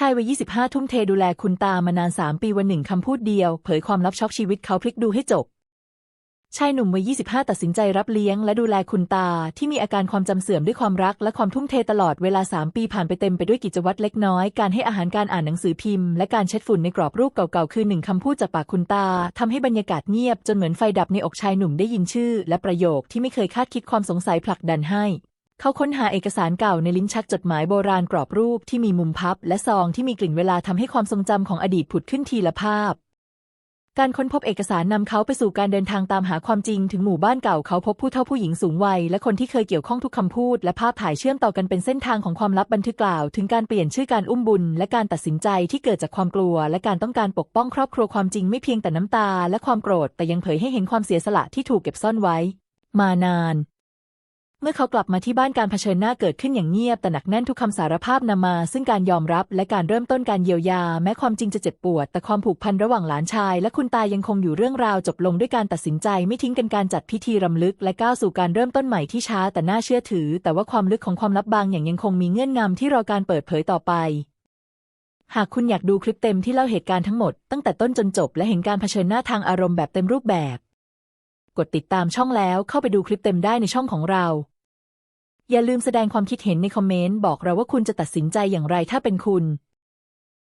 ชายวัย 25 ทุ่มเทดูแลคุณตามานาน 3 ปีวันหนึ่งคำพูดเดียว เผยความลับช็อกชีวิตเขาพลิกดูให้จบ ชายหนุ่มวัย 25 ตัดสินใจรับเลี้ยงและดูแลคุณตาที่มีอาการความจำเสื่อมด้วยความรักและความทุ่มเทตลอดเวลา 3 ปีผ่านไปเต็มไปด้วยกิจวัตรเล็กน้อย การให้อาหารการอ่านหนังสือพิมพ์และการเช็ดฝุ่นในกรอบรูปเก่าๆ คือหนึ่งคำพูดจากปากคุณตาทำให้บรรยากาศเงียบจนเหมือนไฟดับในอกชายหนุ่มได้ยินชื่อ และประโยคที่ไม่เคยคาดคิดความสงสัยผลักดันให้ เขาค้นหาเอกสารเก่าในลิ้นชักจดหมายโบราณกรอบรูปที่มีมุมพับ และซองที่มีกลิ่นเวลาทำให้ความทรงจำของอดีตผุดขึ้นทีละภาพ การค้นพบเอกสารนำเขาไปสู่การเดินทางตามหาความจริงถึงหมู่บ้านเก่าเขาพบผู้เฒ่าผู้หญิงสูงวัย และคนที่เคยเกี่ยวข้องทุกคำพูด และภาพถ่ายเชื่อมต่อกันเป็นเส้นทางของความลับบันทึกกล่าว ถึงการเปลี่ยนชื่อการอุ้มบุญ และการตัดสินใจที่เกิดจากความกลัว และการต้องการปกป้องครอบครัวความจริงไม่เพียงแต่น้ำตา และความโกรธแต่ยังเผยให้เห็นความเสียสละที่ถูกเก็บซ่อนไว้ มานาน มื่อเขากลับมาที่บ้านการเผชิญหน้าเกิดขึ้นอย่างเงียบแต่หนักแน่นทุกคำสารภาพนำมา ซึ่งการยอมรับและการเริ่มต้นการเยียวยา แม้ความจริงจะเจ็บปวด แต่ความผูกพันระหว่างหลานชาย และคุณตายังคงอยู่เรื่องราวจบลงด้วยการตัดสินใจ ไม่ทิ้งกันการจัดพิธีรำลึก และก้าวสู่การเริ่มต้นใหม่ที่ช้าแต่น่าเชื่อถือ แต่ว่าความลึกของความลับบางอย่างยังคงมีเงื่อนงำที่รอการเปิดเผยต่อไปหากคุณอยากดูคลิปเต็มที่เล่าเหตุการณ์ทั้งหมด ตั้งแต่ต้นจนจบและเห็นการเผชิญหน้าทางอารมณ์แบบเต็มรูปแบบ กดติดตามช่องแล้วเข้าไปดูคลิปเต็มได้ในช่องของเรา อย่าลืมแสดงความคิดเห็นในคอมเมนต์ บอกเราว่าคุณจะตัดสินใจอย่างไรถ้าเป็นคุณ